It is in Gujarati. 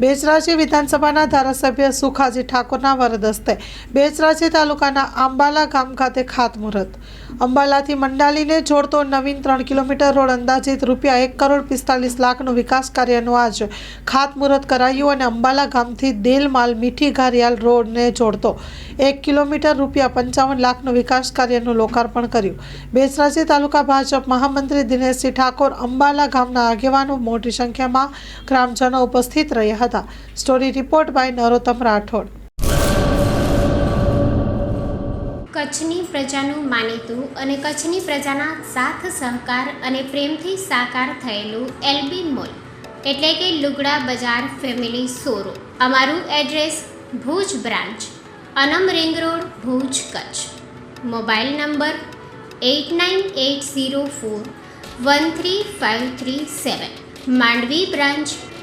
બેચરાજી વિધાનસભાના ધારાસભ્ય સુખાજી ઠાકોરના વરદ હસ્તે બેચરાજી તાલુકાના આંબાલા ગામ ખાતે ખાતમુહૂર્ત. અંબાલાથી મંડાલીને જોડતો નવીન ત્રણ કિલોમીટર રોડ અંદાજિત રૂપિયા એક કરોડ પિસ્તાલીસ લાખનું વિકાસ કાર્યનું આજ ખાતમુહૂર્ત કરાયું અને અંબાલા ગામથી દેલમાલ મીઠી ઘારિયાલ રોડને જોડતો એક કિલોમીટર રૂપિયા પંચાવન લાખનું વિકાસ કાર્યનું લોકાર્પણ કર્યું. બેચરાજી તાલુકા ભાજપ મહામંત્રી દિનેશસિંહ ઠાકોર અંબાલા ગામના આગેવાનો મોટી સંખ્યામાં ગ્રામજનો ઉપસ્થિત રહ્યા હતા. Story report by Narottam Rathod. કચ્છની પ્રજાનું માનીતું અને કચ્છની પ્રજાના સાથ, સહકાર અને પ્રેમથી સાકાર થયેલું એલબી મોલ. એટલે કે લુગડા બજાર ફેમિલી સોરો. અમારું address Bhuj branch, Anam ring road, Bhuj, Kutch. Mobile number eight nine eight zero four one three five three seven. Mandvi branch